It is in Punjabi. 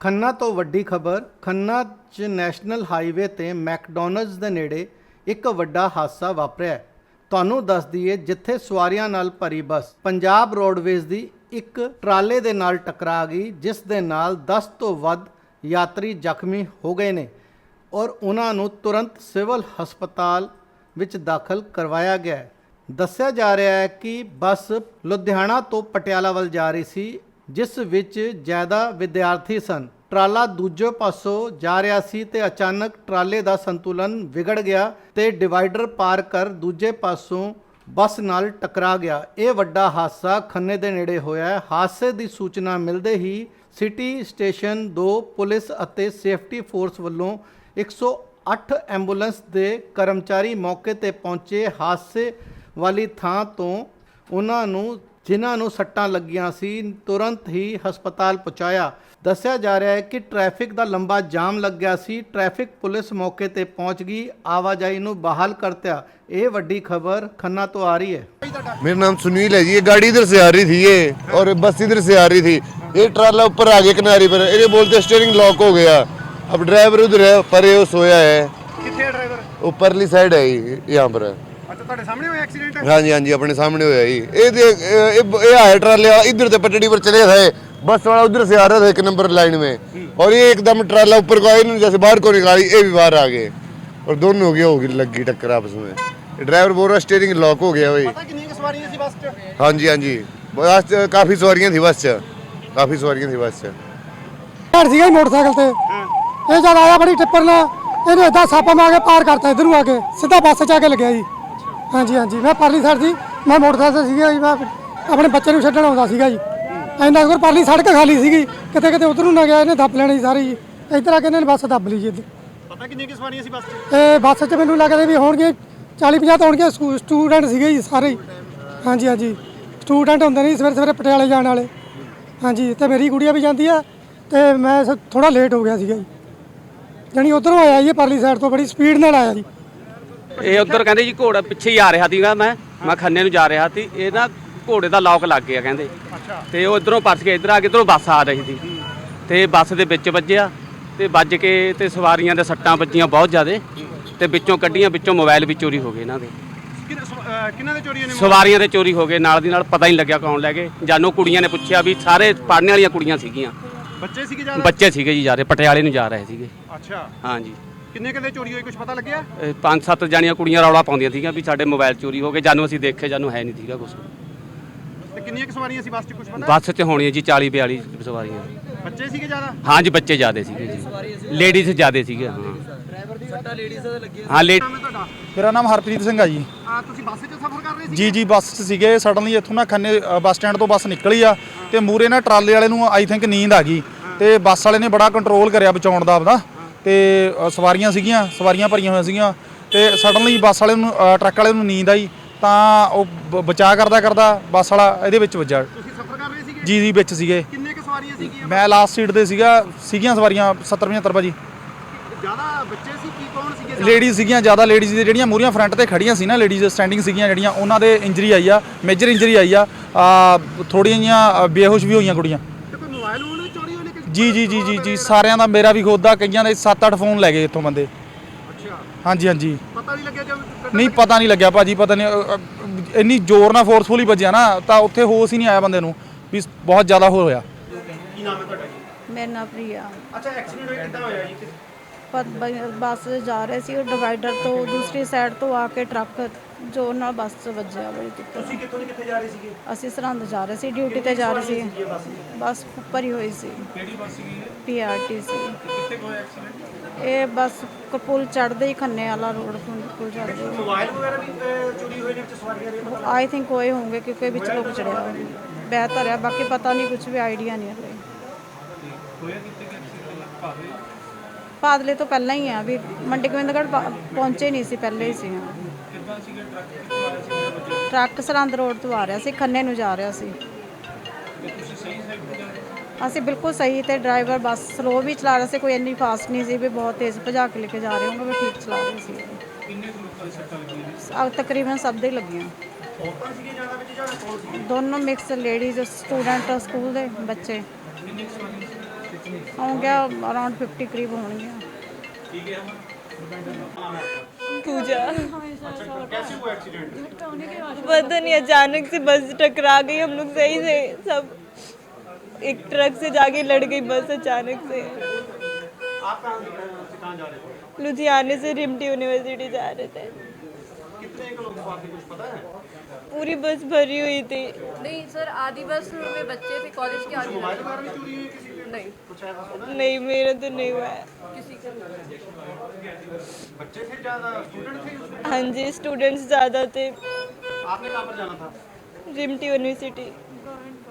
ਖੰਨਾ ਤੋਂ ਵੱਡੀ ਖਬਰ, ਖੰਨਾ 'ਚ ਨੈਸ਼ਨਲ ਹਾਈਵੇ ਤੇ ਮੈਕਡੋਨਲਡਸ ਦੇ ਨੇੜੇ ਇੱਕ ਵੱਡਾ ਹਾਦਸਾ ਵਾਪਰਿਆ ਤੁਹਾਨੂੰ ਦੱਸ ਦਈਏ, ਜਿੱਥੇ ਸਵਾਰੀਆਂ ਨਾਲ ਭਰੀ ਬੱਸ ਪੰਜਾਬ ਰੋਡਵੇਜ਼ ਦੀ ਇੱਕ ਟਰਾਲੇ ਦੇ ਨਾਲ ਟਕਰਾ ਗਈ, ਜਿਸ ਦੇ ਨਾਲ 10 ਤੋਂ ਵੱਧ ਯਾਤਰੀ ਜ਼ਖਮੀ ਹੋ ਗਏ ਨੇ ਔਰ ਉਹਨਾਂ ਨੂੰ ਤੁਰੰਤ ਸਿਵਲ ਹਸਪਤਾਲ ਵਿੱਚ ਦਾਖਲ ਕਰਵਾਇਆ ਗਿਆ ਦੱਸਿਆ ਜਾ ਰਿਹਾ ਹੈ ਕਿ ਬੱਸ ਲੁਧਿਆਣਾ ਤੋਂ ਪਟਿਆਲਾ ਵੱਲ ਜਾ ਰਹੀ ਸੀ ਜਿਸ ਵਿੱਚ ਜ਼ਿਆਦਾ ਵਿਦਿਆਰਥੀ ਸਨ। ਟਰਾਲਾ ਦੂਜੇ ਪਾਸੋਂ ਜਾ ਰਿਹਾ ਸੀ ਤੇ ਅਚਾਨਕ ਟਰਾਲੇ ਦਾ ਸੰਤੁਲਨ ਵਿਗੜ ਗਿਆ ਤੇ ਡਿਵਾਈਡਰ ਪਾਰ ਕਰ ਦੂਜੇ ਪਾਸੋਂ ਬੱਸ ਨਾਲ ਟਕਰਾ ਗਿਆ। ਇਹ ਵੱਡਾ ਹਾਦਸਾ ਖੰਨੇ ਦੇ ਨੇੜੇ ਹੋਇਆ। ਹਾਦਸੇ ਦੀ ਸੂਚਨਾ ਮਿਲਦੇ ਹੀ ਸਿਟੀ ਸਟੇਸ਼ਨ 2 ਪੁਲਿਸ ਅਤੇ ਸੇਫਟੀ ਫੋਰਸ ਵੱਲੋਂ 108 ਐਂਬੂਲੈਂਸ ਦੇ ਕਰਮਚਾਰੀ ਮੌਕੇ ਤੇ ਪਹੁੰਚੇ। ਹਾਦਸੇ ਵਾਲੀ ਥਾਂ ਤੋਂ ਉਹਨਾਂ ਨੂੰ ਜਿਨ੍ਹਾਂ ਨੂੰ ਸੱਟਾਂ ਲੱਗੀਆਂ ਸੀ ਤੁਰੰਤ ਹੀ ਹਸਪਤਾਲ ਪਹੁੰਚਾਇਆ ਦੱਸਿਆ ਜਾ ਰਿਹਾ ਹੈ ਕਿ ਟ੍ਰੈਫਿਕ ਦਾ ਲੰਬਾ ਜਾਮ ਲੱਗਿਆ ਸੀ ਟ੍ਰੈਫਿਕ ਪੁਲਿਸ ਮੌਕੇ ਤੇ ਪਹੁੰਚ ਗਈ ਆਵਾਜਾਈ ਨੂੰ ਬਹਾਲ ਕਰਤਿਆ ਇਹ ਵੱਡੀ ਖਬਰ ਖੰਨਾ ਤੋਂ ਆ ਰਹੀ ਹੈ मेरा नाम सुनील है जी ये गाड़ी इधर से आ रही थी ये और बस इधर से आ रही थी ये ट्राला ऊपर आ गया किनारे पर ये बोलते स्टीयरिंग लॉक हो गया अब ड्राइवर उधर है पर ये वो सोया है ਕਿੱਥੇ ਹੈ ਡਰਾਈਵਰ ऊपरली साइड है ये, यहाँ पर ਅੱਛਾ ਤੁਹਾਡੇ ਸਾਹਮਣੇ ਹੋਇਆ ਐਕਸੀਡੈਂਟ हाँ जी हाँ जी अपने सामने होया जी ये देख ये ये आया ट्राले वाला इधर से पटड़ी पर चले थे बस वाला उधर से आ रहा था एक नंबर लाइन में और ये एकदम ट्राला ऊपर को आया इन्होंने जैसे बाहर को निकाली ये भी बाहर आ गए और दोनों हो गया होगी लग गई टक्कर आपस में ड्राइवर बोल रहा स्टीयरिंग लॉक हो गया भाई ਪਤਾ ਕਿੰਨੀਆਂ ਕੁ ਸਵਾਰੀਆਂ ਸੀ ਬੱਸ 'ਚ हाँ जी हाँ जी बस च- काफी सवारियां थी बस च काफी सवारियां थी बस च ਘੜ ਸੀਗਾ ਜੀ ਮੋਟਰਸਾਈਕਲ ਤੇ ਇਹ ਜਦ ਆਇਆ ਬੜੀ ਟਿੱਪਰ ਨਾਲ ਇਹਨੇ ਏਦਾਂ ਸਾਪਾ ਮਾਰ ਕੇ ਪਾਰ ਕਰਤਾ ਇਧਰ ਨੂੰ ਆ ਕੇ ਸਿੱਧਾ ਬੱਸ 'ਚ ਆ ਕੇ ਲੱਗਿਆ ਜੀ ਹਾਂਜੀ ਹਾਂਜੀ। ਮੈਂ ਪਰਲੀ ਸਾਈਡ ਸੀ। ਮੈਂ ਮੋਟਰਸਾਈਕਲ ਤੇ ਸੀਗਾ ਜੀ। ਮੈਂ ਆਪਣੇ ਬੱਚੇ ਨੂੰ ਛੱਡਣ ਆਉਂਦਾ ਸੀਗਾ ਜੀ। ਐਂਦਾ ਕੋਲ ਪਰਲੀ ਸੜਕ ਖਾਲੀ ਸੀਗੀ। ਕਿਤੇ ਕਿਤੇ ਉਧਰ ਨੂੰ ਨਾ ਗਿਆ ਇਹਨੇ ਦੱਬ ਲੈਣੀ ਸਾਰੀ। ਜੀ ਇੱਧਰ ਆ ਕੇ ਇਹਨੇ ਬੱਸ ਦੱਬ ਲਈ ਜੀ ਇੱਧਰ। ਪਤਾ ਕਿੰਨੀਆਂ ਕੁ ਸਵਾਰੀਆਂ ਸੀ ਬੱਸ? 'ਚ ਇਹ ਬੱਸ 'ਚ ਮੈਨੂੰ ਲੱਗਦਾ ਵੀ ਹੋਣਗੇ 40 50 ਤਾਂ ਹੋਣਗੇ ਸਕੂ- ਸਟੂਡੈਂਟ ਸੀਗੇ ਜੀ ਸਾਰੇ। ਹੀ ਹਾਂਜੀ ਹਾਂਜੀ। ਸਟੂਡੈਂਟ ਹੁੰਦੇ ਨੇ ਜੀ ਸਵੇਰੇ ਸਵੇਰੇ ਪਟਿਆਲੇ ਜਾਣ ਵਾਲੇ। ਹਾਂਜੀ ਤੇ ਮੇਰੀ ਗੁੜੀਆ ਵੀ ਜਾਂਦੀ ਆ ਤੇ ਮੈਂ ਥੋੜਾ ਲੇਟ ਹੋ ਗਿਆ ਸੀਗਾ ਜੀ। ਜਾਣੀ ਉਧਰੋਂ ਆਇਆ ਜੀ ਇਹ ਪਰਲੀ ਸਾਈਡ ਤੋਂ। ਬੜੀ ਸਪੀਡ ਨਾਲ ਆਇਆ ਜੀ। ਇਹ ਉਧਰ ਕਹਿੰਦੇ ਜੀ ਘੋੜਾ ਪਿੱਛੇ ਹੀ ਆ ਰਿਹਾ ਸੀਗਾ ਮੈਂ ਮੈਂ ਖੰਨੇ ਨੂੰ ਜਾ ਰਿਹਾ ਸੀ ਇਹ ਨਾ ਘੋੜੇ ਦਾ ਲੌਕ ਲੱਗ ਗਿਆ ਕਹਿੰਦੇ। ਤੇ ਉਹ ਇਧਰੋਂ ਪਰਸ ਕੇ ਇਧਰ ਆ ਕੇ ਇਧਰੋਂ ਬੱਸ ਆ ਰਹੀ ਸੀ। ਤੇ ਬੱਸ ਦੇ ਵਿੱਚ ਵੱਜਿਆ ਤੇ ਵੱਜ ਕੇ ਤੇ ਸਵਾਰੀਆਂ ਦੇ ਸੱਟਾਂ ਵੱਜੀਆਂ ਬਹੁਤ ਜ਼ਿਆਦੇ ਤੇ ਵਿੱਚੋਂ ਕੱਢੀਆਂ ਵਿੱਚੋਂ ਮੋਬਾਈਲ ਵੀ ਚੋਰੀ ਹੋ ਗਏ ਇਹਨਾਂ ਦੇ। ਕਿੰਨਾਂ ਦੇ ਚੋਰੀਆਂ ਨੇ ਸਵਾਰੀਆਂ ਦੇ ਚੋਰੀ ਹੋ ਗਏ ਨਾਲ ਦੀ ਨਾਲ ਪਤਾ ਹੀ ਨਹੀਂ ਲੱਗਿਆ ਕੌਣ ਲੈ ਗਏ। ਜਾਨੋ ਕੁੜੀਆਂ ਨੇ ਪੁੱਛਿਆ ਵੀ ਸਾਰੇ ਪੜ੍ਹਨ ਵਾਲੀਆਂ ਕੁੜੀਆਂ ਸੀਗੀਆਂ। ਬੱਚੇ ਸੀਗੇ ਜ਼ਿਆਦਾ ਬੱਚੇ ਸੀਗੇ ਜੀ ਜਾ ਰਹੇ ਪਟਿਆਲੇ ਨੂੰ ਜਾ ਰਹੇ ਸੀਗੇ। ਅੱਛਾ। ਹਾਂਜੀ। ਕਿੰਨੇ ਕਦੇ ਚੋਰੀ ਹੋਈ ਕੁਝ ਪਤਾ ਲੱਗਿਆ? ਇਹ ਪੰਜ ਸੱਤ ਜਾਣੀਆਂ ਕੁੜੀਆਂ ਰੌਲਾ ਪਾਉਂਦੀਆਂ ਸੀਗੀਆਂ ਵੀ ਸਾਡੇ ਮੋਬਾਈਲ ਚੋਰੀ ਹੋ ਗਏ ਜਾਨੂੰ ਅਸੀਂ ਦੇਖੇ ਜਾਨੂੰ ਹੈ ਨਹੀਂ ਸੀਗਾ ਕੁਝ ਤੇ ਕਿੰਨੀਆਂ ਕੁ ਸਵਾਰੀਆਂ ਸੀ ਬੱਸ 'ਚ ਕੁਝ ਪਤਾ? ਬੱਸ 'ਚ ਹੋਣੀਆਂ ਜੀ 40 42 ਸਵਾਰੀਆਂ। ਬੱਚੇ ਸੀਗੇ ਜ਼ਿਆਦਾ? ਹਾਂ ਜੀ ਬੱਚੇ ਜ਼ਿਆਦੇ ਸੀਗੇ ਜੀ। ਲੇਡੀਜ਼ ਜ਼ਿਆਦੇ ਸੀਗੇ ਹਾਂ। ਹਾਂ ਲੇ ਨਾਮ ਹੈ ਤੁਹਾਡਾ? ਮੇਰਾ ਨਾਮ ਹਰਪ੍ਰੀਤ ਸਿੰਘ ਆ ਜੀ। ਆ ਤੁਸੀਂ ਬੱਸ 'ਚ ਸਫ਼ਰ ਕਰ ਰਹੇ ਸੀ ਜੀ ਜੀ ਬੱਸ 'ਚ ਸੀਗੇ। ਸਡਨਲੀ ਇੱਥੋਂ ਨਾ ਖੰਨੇ ਅ, ਬੱਸ ਸਟੈਂਡ ਤੋਂ ਬੱਸ ਨਿਕਲੀ ਆ ਤੇ ਮੂਰੇ ਨਾ ਟਰਾਲੇ ਵਾਲੇ ਨੂੰ ਆਈ ਥਿੰਕ ਨੀਂਦ ਆ ਗਈ ਤੇ ਬੱਸ ਵਾਲੇ ਨੇ ਬੜਾ ਕੰਟਰੋਲ ਕਰਿਆ ਬਚਾਉਣ ਦਾ ਆਪਦਾ। ਤੇ ਸਵਾਰੀਆਂ ਸੀਗੀਆਂ ਸਵਾਰੀਆਂ ਭਰੀਆਂ ਹੋਈਆਂ ਸੀਗੀਆਂ ਤੇ ਸਡਨਲੀ ਬੱਸ ਵਾਲੇ ਨੂੰ ਟਰੱਕ ਵਾਲੇ ਨੂੰ ਨੀਂਦ ਆਈ ਤਾਂ ਉਹ ਬ- ਬਚਾਅ ਕਰਦਾ ਕਰਦਾ ਬੱਸ ਵਾਲਾ ਇਹਦੇ ਵਿੱਚ ਵੱਜਾ ਤੁਸੀਂ ਸਫ਼ਰ ਕਰ ਰਹੇ ਸੀਗੇ? ਜੀ ਜੀ ਵਿੱਚ ਸੀਗੇ। ਕਿੰਨੇ ਕੁ ਸਵਾਰੀਆਂ ਸੀਗੀਆਂ? ਮੈਂ ਲਾਸਟ ਸੀਟ ਤੇ ਸੀਗਾ ਸੀਗੀਆਂ ਸਵਾਰੀਆਂ 70 75 ਭਾਜੀ। ਜ਼ਿਆਦਾ ਬੱਚੇ ਸੀ ਕੀ ਕੌਣ ਸੀਗੇ? ਲੇਡੀਜ਼ ਸੀਗੀਆਂ ਜ਼ਿਆਦਾ ਲੇਡੀਜ਼ ਦੇ ਜਿਹੜੀਆਂ ਮੂਰੀਆਂ ਫਰੰਟ ਤੇ ਖੜੀਆਂ ਸੀ ਨਾ ਲੇਡੀਜ਼ ਸਟੈਂਡਿੰਗ ਸੀਗੀਆਂ ਜਿਹੜੀਆਂ ਉਹਨਾਂ ਦੇ ਇੰਜਰੀ ਆਈ ਆ ਮੇਜਰ ਇੰਜਰੀ ਆਈ ਆ। ਆ, ਥੋੜ੍ਹੀਆਂ ਜੀਆਂ ਬੇਹੋਸ਼ ਵੀ ਹੋਈਆਂ ਕੁੜੀਆਂ ਤੇ ਕੋਈ ਮੋਬਾਈਲ ਉਹਨੇ ਚੋਰੀ ਜੀ ਜੀ ਜੀ ਜੀ ਜੀ ਸਾਰਿਆਂ ਦਾ ਮੇਰਾ ਵੀ ਖੁਦ ਦਾ ਕਈਆਂ ਦੇ 7-8 ਫੋਨ ਲੈ ਗਏ ਇੱਥੋਂ ਬੰਦੇ। ਅੱਛਾ। ਹਾਂਜੀ ਹਾਂਜੀ। ਪਤਾ ਨਹੀਂ ਲੱਗਿਆ ਜਦ ਨਹੀਂ ਪਤਾ ਨਹੀਂ ਲੱਗਿਆ ਭਾਜੀ ਪਤਾ ਨਹੀਂ ਅ, ਅ, ਇੰਨੀ ਜ਼ੋਰ ਨਾਲ ਫੋਰਸਫੁਲੀ ਵੱਜਿਆ ਨਾ ਤਾਂ ਉੱਥੇ ਹੋਸ਼ ਹੀ ਨਹੀਂ ਆਇਆ ਬੰਦੇ ਨੂੰ ਵੀ ਬਹੁਤ ਜ਼ਿਆਦਾ ਹੋ ਹੋਇਆ। ਕੀ ਨਾਮ ਹੈ ਤੁਹਾਡਾ ਜੀ? ਮੇਰਾ ਨਾਮ ਪ੍ਰਿਆ। ਅੱਛਾ ਐਕਸੀਡੈਂਟ ਹੋਇਆ ਕਿੱਦਾਂ ਹੋਇਆ ਜੀ? ਪਰ ਬ- ਬੱਸ ਜਾ ਰਹੇ ਸੀ ਉਹ ਡਿਵਾਈਡਰ ਤੋਂ ਦੂਸਰੀ ਸਾਈਡ ਤੋਂ ਆ ਕੇ ਟਰੱਕ ਜੋ ਨਾਲ ਬੱਸ 'ਚ ਵੱਜਿਆ ਬੜੀ ਦਿੱਕਤ ਤੁਸੀਂ ਕਿੱਥੋਂ ਦੀ ਕਿੱਥੇ ਜਾ ਰਹੇ ਸੀਗੇ? ਅਸੀਂ ਸਰਹੰਦ ਜਾ ਰਹੇ ਸੀ ਡਿਊਟੀ ਤੇ ਜਾ ਰਹੇ ਸੀ। ਬੱਸ ਉੱਪਰ ਹੀ ਹੋਈ ਸੀ। ਕਿਹੜੀ ਬੱਸ ਸੀਗੀ ਪੀਆਰਟੀ ਸੀ। ਕਿੱਥੇ ਹੋਇਆ ਐਕਸੀਡੈਂਟ ਇਹ ਬੱਸ ਕਪੂਲ ਚੜਦੇ ਹੀ ਖੰਨੇ ਵਾਲਾ ਰੋਡ ਪੁਲ ਚੜਦੇ ਮੋਬਾਈਲ ਵਗੈਰਾ ਵੀ ਅਹ, ਚੋਰੀ ਹੋਏ ਨੇ ਵਿੱਚ ਸਵਾਰੀਆਂ ਦੇ ਆਈ ਥਿੰਕ ਹੋਏ ਹੋਣਗੇ ਕਿਉਂਕਿ ਵਿੱਚ ਲੋਕ ਚੜਿਆ ਹੋਇਆ ਬਿਹਤਰ ਹੈ ਬਾਕੀ ਪਤਾ ਨਹੀਂ ਕੁਝ ਵੀ ਆਈਡੀਆ ਨਹੀਂ ਹਲੇ ਹੋਇਆ ਕਿੱਥੇ ਕਿ ਐਕਸੀਡੈਂਟ ਭਾਵੇਂ ਪਾਦਲੇ ਤੋਂ ਪਹਿਲਾਂ ਹੀ ਆ ਵੀ ਮੰਡੀ ਗੋਬਿੰਦਗੜ੍ਹ ਪਾ- ਪਹੁੰਚੇ ਨਹੀਂ ਸੀ ਪਹਿਲੇ ਹੀ ਸੀ। ਕਿੱਦਾਂ ਸੀਗਾ ਟਰੱਕ ਕਿੱਥੋਂ ਆਇਆ ਟਰੱਕ ਸਰਹੰਦ ਰੋਡ ਤੋਂ ਆ ਰਿਹਾ ਸੀ ਖੰਨੇ ਨੂੰ ਜਾ ਰਿਹਾ ਸੀ। ਤੇ ਤੁਸੀਂ ਸਹੀ ਸਾਈਡ ਤੇ ਜਾ ਰਹੇ ਅਸੀਂ ਬਿਲਕੁਲ ਸਹੀ ਤੇ ਡਰਾਈਵਰ ਬੱਸ ਸਲੋ ਵੀ ਚਲਾ ਰਿਹਾ ਸੀ ਕੋਈ ਇੰਨੀ ਫਾਸਟ ਨਹੀਂ ਸੀ ਵੀ ਬਹੁਤ ਤੇਜ਼ ਭਜਾ ਕੇ ਲੈ ਕੇ ਜਾ ਰਹੇ ਹੋਗੇ ਵੀ ਠੀਕ ਚਲਾ ਰਹੇ ਸੀ। ਕਿੰਨੇ ਕੁ ਲੋਕਾਂ ਦੀ ਸੱਟਾਂ ਲੱਗੀਆਂ ਨੇ ਆ ਤਕਰੀਬਨ ਸਭ ਦੇ ਹੀ ਲੱਗੀਆਂ। ਔਰਤਾਂ ਸੀਗੇ ਜ਼ਿਆਦਾ ਵਿੱਚ ਜਾਂ ਕੌਣ ਸੀ ਦੋਨੋਂ ਮਿਕਸ ਲੇਡੀਜ਼ ਸਟੂਡੈਂਟ ਸਕੂਲ ਦੇ ਬੱਚੇ। ਕਿੰਨੇ ਕੁ ਸਵਾਰੀਆਂ ਸੀ? ਹੋਣਗੀਆਂ ਅਰਾਊਂਡ 50 ਕਰੀਬ ਹੋਣਗੀਆਂ पूजा कैसे हुआ एक्सीडेंट पता नहीं अचानक से बस टकरा गई हम लोग सही से सब एक ट्रक से जाके लड़ गई बस अचानक से आप कहाँ से कहाँ जा रहे थे लुधियाने से रिमटी यूनिवर्सिटी जा रहे थे कितने एक लोग थे कुछ पता है पूरी बस भरी हुई थी नहीं सर आधी बस में बच्चे थे कॉलेज के आधी नहीं। नहीं मेरा तो नहीं हुआ है। बच्चे थे ज़्यादा स्टूडेंट थे हाँ जी स्टूडेंट्स ज़्यादा थे। आपने कहाँ पर जाना था? रिमटी यूनिवर्सिटी